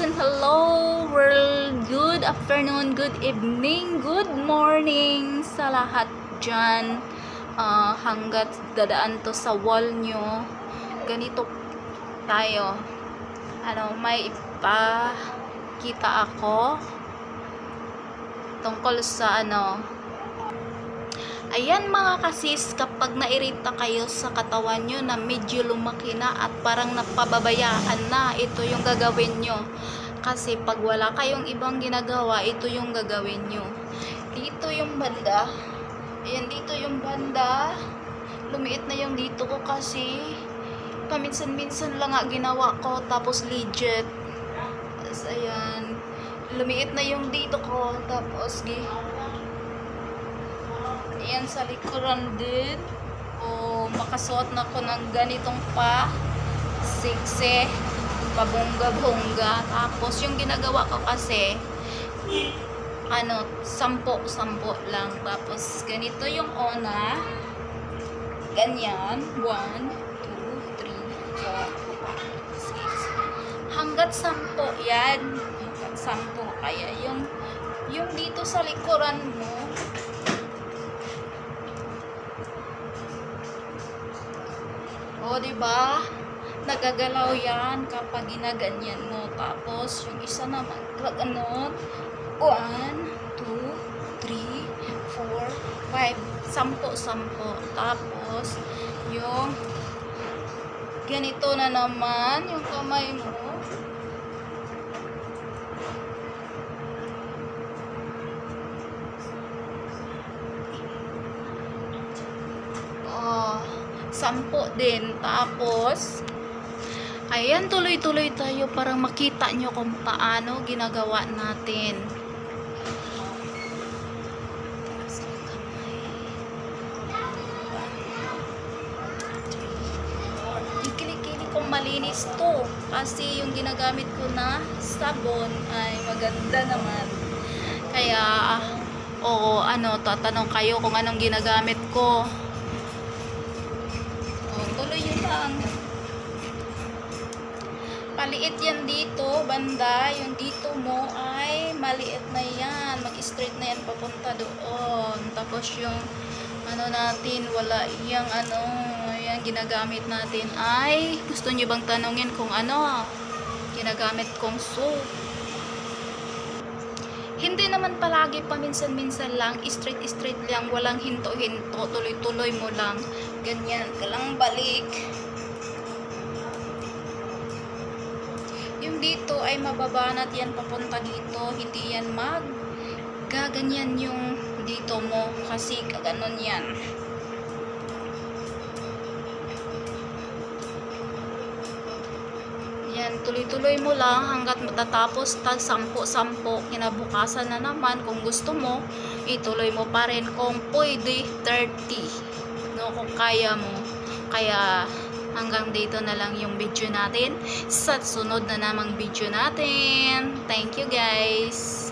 and hello world. Good afternoon, good evening, good morning sa lahat dyan. Ah, hanggat dadaan to sa wall nyo. Ganito tayo. Ano, may ipakita ako tungkol sa ano, Ayan mga kasis, kapag nairita kayo sa katawan nyo na medyo lumaki na at parang napababayaan na, ito yung gagawin nyo. Kasi pag wala kayong ibang ginagawa, ito yung gagawin nyo. Dito yung banda. Ayan, dito yung banda. Lumiit na yung dito ko kasi paminsan-minsan lang nga ginawa ko, tapos legit. Tapos ayan, lumiit na yung dito ko, tapos gi Ayan sa likuran din. O makasuot na ko ng ganitong pa. Siksi. Pabongga-bongga. Tapos yung ginagawa ko kasi ano, sampo-sampo lang. Tapos ganito yung ona. Ganyan. 1, 2, 3, 4, 5, 6. Hanggat sampo yan. Hanggat sampo. Kaya yung yung dito sa likuran mo, O, ba? Nagagalaw yan kapag ginaganyan mo. Tapos, yung isa naman, pag ano, 1, 2, 3, 4, 5, sampo, sampo. Tapos, yung ganito na naman, yung kamay mo. Sampo din. Tapos, ayan, tuloy-tuloy tayo para makita nyo kung paano ginagawa natin. Taas ang kamay. Yung kilikili kong malinis to. Kasi yung ginagamit ko na sabon ay maganda naman. Kaya, oo, ano, tatanong kayo kung anong ginagamit ko. Lang. Paliit yan dito, banda. Yung dito mo ay maliit na yan. Mag-straight na yan papunta doon. Tapos yung ano natin, wala yung ano, yung ginagamit natin ay gusto nyo bang tanongin kung ano ginagamit kong soap? Hindi naman palagi paminsan-minsan lang, straight-straight lang, walang hinto-hinto, tuloy-tuloy mo lang. Ganyan ka lang balik. Ay mababanat yan papunta dito, hindi yan mag gaganyan yung dito mo kasi kaganon yan. Yan, tuloy-tuloy mo lang hanggat matatapos tag 10-10. Kinabukasan na naman kung gusto mo, ituloy mo pa rin kung pwede 30. No, kung kaya mo. Kaya hanggang dito na lang yung video natin. Sa sunod na namang video natin. Thank you guys.